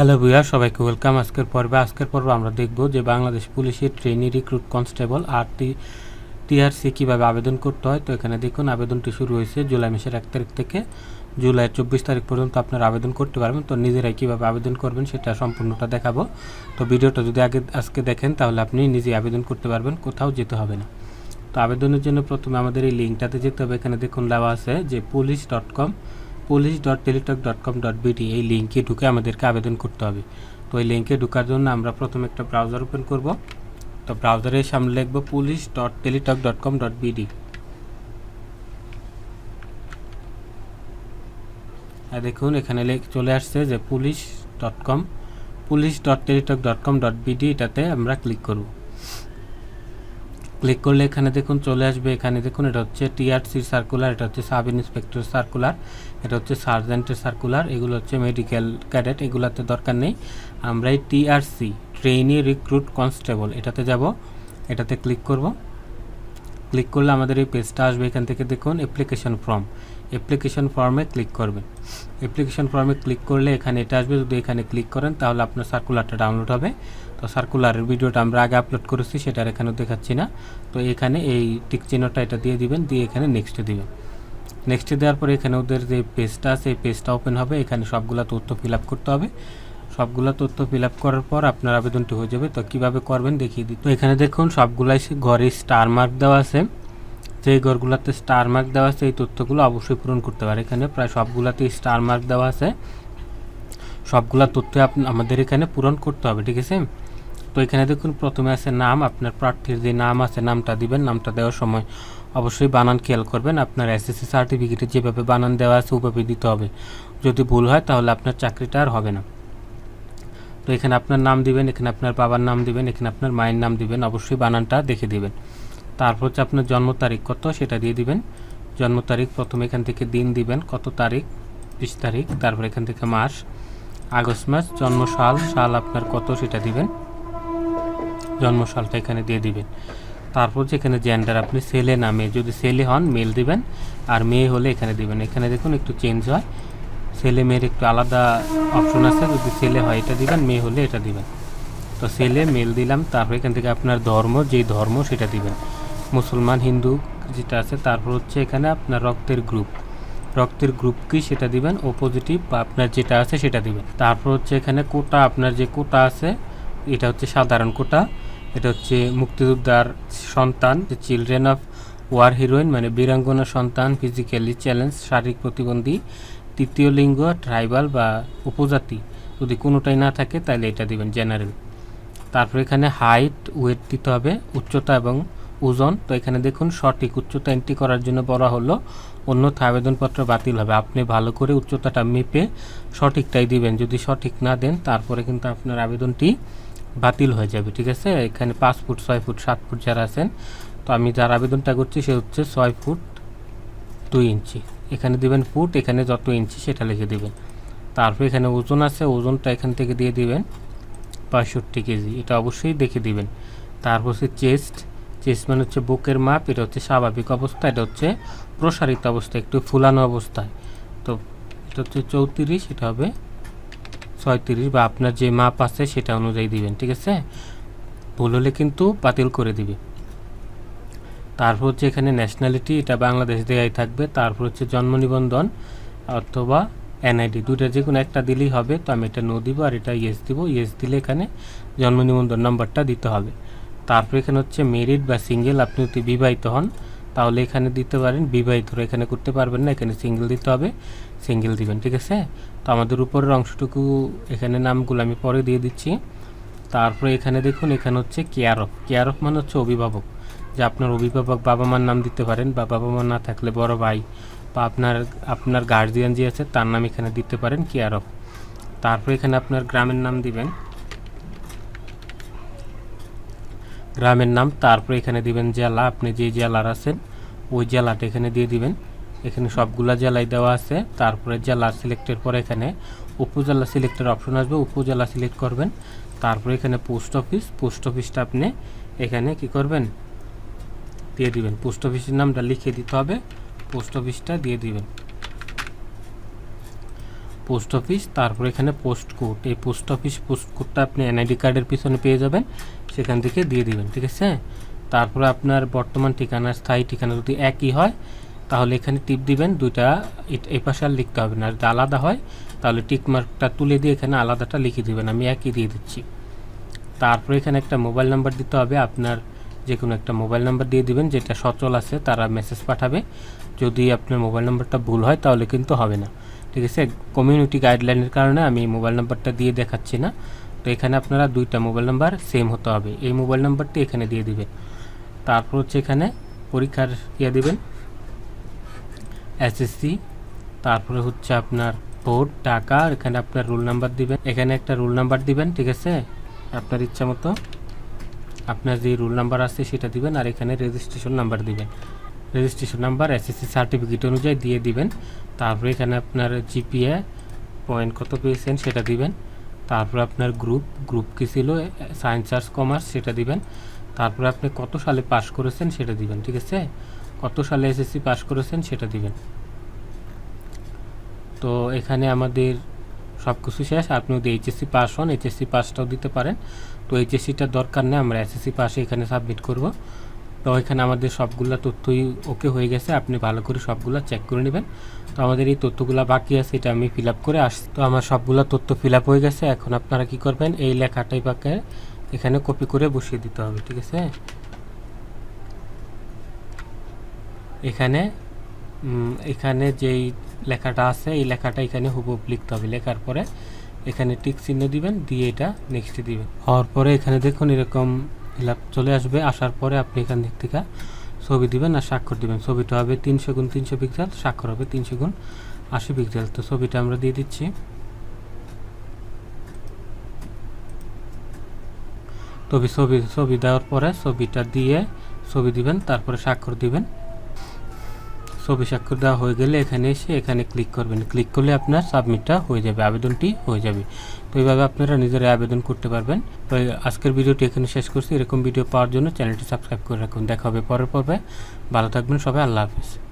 Hello viewer সবাইকে welcome. আজকের পর্বে আজকের পর্বে আমরা দেখব যে বাংলাদেশ পুলিশের ট্রেনি রিক্রুট কনস্টেবল আর টি, টিআরসি কীভাবে আবেদন করতে হয়। তো এখানে দেখুন, আবেদনটি শুরু হয়েছে জুলাই মাসের এক তারিখ থেকে। জুলাই চব্বিশ তারিখ পর্যন্ত আপনারা আবেদন করতে পারবেন। তো নিজেরাই কীভাবে আবেদন করবেন সেটা সম্পূর্ণটা দেখাবো। তো ভিডিওটা যদি আগে, আজকে দেখেন, তাহলে আপনি নিজেই আবেদন করতে পারবেন, কোথাও যেতে হবে না। তো আবেদনের জন্য প্রথমে আমাদের এই লিঙ্কটাতে যেতে হবে। এখানে দেখুন, দেওয়া আছে যে police dot com police dot teletalk dot com dot BD এই লিঙ্কে ঢুকে আমাদেরকে আবেদন করতে হবে। তো এই লিঙ্কে ঢোকার জন্য আমরা প্রথমে একটা ব্রাউজার ওপেন করব। তো ব্রাউজারের সামনে লিখব police dot teletalk dot com dot BD আর দেখুন, এখানে চলে আসছে যে police dot com police dot teletalk dot com dot BD এটাতে আমরা ক্লিক করব। ক্লিক করলে এখানে দেখুন চলে আসবে। এখানে দেখুন এটা হচ্ছে টিআরসি সার্কুলার এটা হচ্ছে সাব ইন্সপেক্টর সার্কুলার এটা হচ্ছে সার্জেন্টের সার্কুলার এগুলো হচ্ছে মেডিকেল ক্যাডেট এগুলোতে দরকার নেই। আমরা এই টিআরসি ট্রেনি রিক্রুট কনস্টেবল এটাতে যাব। এটাতে ক্লিক করব। ক্লিক করলে আমাদের এই পেজটা আসবে এখান থেকে দেখুন অ্যাপ্লিকেশন ফর্ম অ্যাপ্লিকেশন ফর্মে ক্লিক করবেন অ্যাপ্লিকেশন ফর্মে ক্লিক করলে এখানে এটা আসবে। যদি এখানে ক্লিক করেন তাহলে আপনার সার্কুলারটা ডাউনলোড হবে। তো সার্কুলারের ভিডিওটা আমরা আগে আপলোড করেছি সেটা আর এখানে দেখাচ্ছি না। তো এখানে এই টিক চিহ্নটা এটা দিয়ে দিবেন, দিয়ে এখানে নেক্সটে দিবেন। নেক্সটে দেওয়ার পরে এখানে ওদের যে পেজটা আছে, এই পেজটা ওপেন হবে। এখানে সবগুলা তথ্য ফিল করতে হবে। সবগুলা তথ্য ফিল আপ করার পর আপনার আবেদনটি হয়ে যাবে। তো কীভাবে করবেন দেখিয়ে দিই। তো এখানে দেখুন, সবগুলাই ঘরে স্টার মার্ক দেওয়া আছে। যে ঘরগুলোতে স্টার মার্ক দেওয়া আছে, এই তথ্যগুলো অবশ্যই পূরণ করতে পারে। এখানে প্রায় সবগুলাতে স্টার মার্ক দেওয়া আছে। সবগুলা তথ্য আমাদের এখানে পূরণ করতে হবে, ঠিক আছে? তো এখানে দেখুন, প্রথমে আছে নাম, আপনার প্রার্থীর যে নাম আছে, নামটা দিবেন। নামটা দেওয়ার সময় অবশ্যই বানান খেয়াল করবেন। আপনার এসএসসি সার্টিফিকেটে যেভাবে বানান দেওয়া আছে, ওভাবে দিতে হবে। যদি ভুল হয়, তাহলে আপনার চাকরিটা আর হবে না। তো এখানে আপনার নাম দিবেন, এখানে আপনার বাবার নাম দিবেন, এখানে আপনার মায়ের নাম দিবেন, অবশ্যই বানানটা দেখে দিবেন। তারপর হচ্ছে আপনার জন্ম তারিখ কত সেটা দিয়ে দিবেন। জন্ম তারিখ প্রথমে এখান থেকে দিন দিবেন, কত তারিখ, বিশ তারিখ, তারপর এখান থেকে মাস, আগস্ট মাস, জন্ম সাল সাল আপনার কত সেটা দিবেন। জন্ম সালটা এখানে দিয়ে দিবেন। তারপর যেখানে জেন্ডার আপনি ছেলে না মেয়ে যদি ছেলে হন মেল দিবেন, আর মেয়ে হলে এখানে দিবেন। এখানে দেখুন একটু চেঞ্জ হয়। ছেলে মেয়ের একটু আলাদা অপশন আছে। যদি ছেলে হয় এটা দিবেন, মেয়ে হলে এটা দিবেন। তো ছেলে, মেল দিলাম, তারপর এখান থেকে আপনার ধর্ম, যেই ধর্ম সেটা দিবেন। মুসলমান, হিন্দু যেটা আছে, তারপর হচ্ছে এখানে আপনার রক্তের গ্রুপ রক্তের গ্রুপ কি সেটা দিবেন ও পজিটিভ বা আপনার যেটা আছে সেটা দিবেন। তারপর হচ্ছে এখানে কোটা, আপনার যে কোটা আছে, এটা হচ্ছে সাধারণ কোটা। এটা হচ্ছে মুক্তিযোদ্ধার সন্তান চিলড্রেন অফ ওয়ার হিরোইন মানে বীরাঙ্গনা সন্তান ফিজিক্যালি চ্যালেঞ্জ শারীরিক প্রতিবন্ধী। তৃতীয় লিঙ্গ ট্রাইবাল বা উপজাতি। যদি কোনোটাই না থাকে, তাহলে এটা দিবেন জেনারেল তারপর এখানে হাইট ওয়েট দিতে হবে, উচ্চতা এবং ওজন। তো এখানে দেখুন, সঠিক উচ্চতা এন্ট্রি করার জন্য বলা হলো অন্যথা আবেদনপত্র বাতিল হবে। আপনি ভালো করে উচ্চতাটা মেপে সঠিকটাই দিবেন। যদি সঠিক না দেন, তারপরে কিন্তু আপনার আবেদনটি বাতিল হয়ে যাবে, ঠিক আছে? এখানে পাঁচ ফুট, ছয় ফুট, সাত ফুট যারা আছেন, তো আমি যার আবেদনটা করছি, সে হচ্ছে ছয় ফুট দুই ইঞ্চি। এখানে দিবেন ফুট, এখানে যত ইঞ্চি সেটা লিখে দিবেন। তারপর এখানে ওজন আছে, ওজনটা এখান থেকে দিয়ে দিবেন পঁয়ষট্টি কেজি। এটা অবশ্যই দেখে দিবেন। তারপর হচ্ছে চেস্ট। চেস্ট মানে হচ্ছে বুকের মাপ, এটা হচ্ছে স্বাভাবিক অবস্থা, এটা হচ্ছে প্রসারিত অবস্থা, একটু ফুলানো অবস্থায় তো এটা হচ্ছে চৌত্রিশ, এটা হবে ছয়ত্রিশ বা আপনার যে মাপ আছে সেটা অনুযায়ী দিবেন, ঠিক আছে? ভুল হলে কিন্তু বাতিল করে দিবে। তারপর হচ্ছে এখানে ন্যাশনালিটি এটা বাংলাদেশ দেয়াই থাকবে। তারপর হচ্ছে জন্ম নিবন্ধন অথবা এনআইডি দুইটা যে কোনো একটা দিলেই হবে। তো আমি এটা নো দিব আর এটা ইয়েস দিব। ইয়েস দিলে এখানে জন্ম নিবন্ধন নাম্বারটা দিতে হবে। তারপর এখানে হচ্ছে মেরিট বা সিঙ্গেল আপনি যদি বিবাহিত হন, তাহলে এখানে দিতে পারেন। বিবাহিতরা এখানে করতে পারবেন না, এখানে সিঙ্গেল দিতে হবে। সিঙ্গেল দিবেন, ঠিক আছে? তো আমাদের উপরের অংশটুকু এখানে নামগুলো আমি পরে দিয়ে দিচ্ছি। তারপরে এখানে দেখুন, এখানে হচ্ছে কেয়ার অফ কেয়ার অফ মানে হচ্ছে অভিভাবক। যে আপনার অভিভাবক বাবা মার নাম দিতে পারেন বা বাবা মা না থাকলে বড় ভাই বা আপনার আপনার গার্জিয়ান যে আছে তার নাম এখানে দিতে পারেন কেয়ার অফ তারপরে এখানে আপনার গ্রামের নাম দিবেন। গ্রামের নাম, তারপর এখানে দিবেন জেলা, আপনি যে জেলার আছেন, ওই জেলাটা এখানে দিয়ে দিবেন। এখানে সবগুলা জেলায় দেওয়া আছে, তারপরে জেলা সিলেক্টের পর এখানে উপজেলা সিলেক্টের অপশন আসবে, উপজেলা সিলেক্ট করবেন। তারপরে এখানে পোস্ট অফিস পোস্ট অফিসটা আপনি এখানে কি করবেন? দিয়ে দিবেন। পোস্ট অফিসের নামটা লিখে দিতে হবে। পোস্ট অফিসটা দিয়ে দিবেন। পোস্ট অফিস, তারপর এখানে পোস্ট কোড। এই পোস্ট অফিস পোস্ট কোডটা আপনি এনআইডি কার্ডের পিছনে পেয়ে যাবেন। সেখান থেকে দিয়ে দিবেন, ঠিক আছে? তারপরে আপনার বর্তমান ঠিকানা, স্থায়ী ঠিকানা যদি একই হয়, তাহলে এখানে টিপ দিবেন, দুইটা এই পাশে আর লিখতে হবে না। যদি আলাদা হয়, তাহলে টিক মার্কটা তুলে দিয়ে এখানে আলাদাটা লিখে দিবেন। আমি একই দিয়ে দিচ্ছি। তারপরে এখানে একটা মোবাইল নাম্বার দিতে হবে। আপনার যে কোনো একটা মোবাইল নাম্বার দিয়ে দিবেন, যেটা সচল আছে, তারা মেসেজ পাঠাবে। যদি আপনার মোবাইল নাম্বারটা ভুল হয়, তাহলে কিন্তু হবে না। ঠিক আছে? কমিউনিটি গাইডলাইনের কারণে আমি মোবাইল নাম্বারটা দিয়ে দেখাচ্ছি না। তো এখানে আপনারা দুইটা মোবাইল নাম্বার সেম হতে হবে। এই মোবাইল নাম্বারটি এখানে দিয়ে দিবেন তারপর হচ্ছে এখানে পরীক্ষার ইয়ে দিবেন। এসএসসি তারপরে হচ্ছে আপনার ভোট টাকা, এখানে আপনার রোল নাম্বার দিবেন। এখানে একটা রোল নাম্বার দিবেন, ঠিক আছে? আপনার ইচ্ছা মতো। আপনার যে রোল নাম্বার আছে সেটা দিবেন আর এখানে রেজিস্ট্রেশন নাম্বার দিবেন। রেজিস্ট্রেশন নাম্বার এসএসসি সার্টিফিকেট অনুযায়ী দিয়ে দিবেন। তারপরে এখানে আপনার জিপিএ পয়েন্ট কত পেয়েছেন সেটা দিবেন। তারপরে আপনার গ্রুপ গ্রুপ কী ছিল? সায়েন্স আর্টস কমার্স সেটা দিবেন। তারপরে আপনি কত সালে পাস করেছেন সেটা দিবেন, ঠিক আছে? কত সালে এসএসসি পাস করেছেন সেটা দিবেন। তো এখানে আমাদের সব কিছু শেষ, আপনি যদি এইচএসসি পাস হন এইচএসসি পাসটাও দিতে পারেন। তো এইচএসসিটার দরকার নেই, আমরা এসএসসি পাসে এখানে সাবমিট করব। তো এখানে আমাদের সবগুলা তথ্যই ওকে হয়ে গেছে, আপনি ভালো করে সবগুলা চেক করে নেবেন। তো আমাদের এই তথ্যগুলো বাকি আছে, এটা আমি ফিল করে আসছি। তো আমার সবগুলা তথ্য ফিল হয়ে গেছে, এখন আপনারা কি করবেন, এই লেখাটাই পাকে এখানে কপি করে বসিয়ে দিতে হবে, ঠিক আছে? এখানে এখানে যেই লেখাটা আছে, এই লেখাটা এখানে হুবহুব লিখতে হবে। লেখার পরে এখানে টিক চিহ্ন দিবেন, দিয়ে এটা নেক্সটে দিবেন। হওয়ার পরে এখানে দেখুন এরকম ফিল চলে আসবে। আসার পরে আপনি এখান থেকে ছবি দিবেন আর স্বাক্ষর দিবেন। ছবিটা হবে তিনশো গুণ তিনশো পিক্সেল স্বাক্ষর হবে তিনশো গুণ আশি পিক্সেল তো ছবিটা আমরা দিয়ে দিচ্ছি। তবে ছবি ছবি দেওয়ার পরে ছবিটা দিয়ে ছবি দিবেন, তারপরে স্বাক্ষর দিবেন। ছবি স্বাক্ষর দেওয়া হয়ে গেলে এখানে এসে এখানে ক্লিক করবেন। ক্লিক করলে আপনার সাবমিটটা হয়ে যাবে, আবেদনটি হয়ে যাবে। তো এইভাবে আপনারা নিজেরা আবেদন করতে পারবেন। তো আজকের ভিডিওটি এখানে শেষ করছি। এরকম ভিডিও পাওয়ার জন্য চ্যানেলটি সাবস্ক্রাইব করে রাখুন। দেখা হবে পরের পর্বে। ভালো থাকবেন সবাই। আল্লাহ হাফিজ।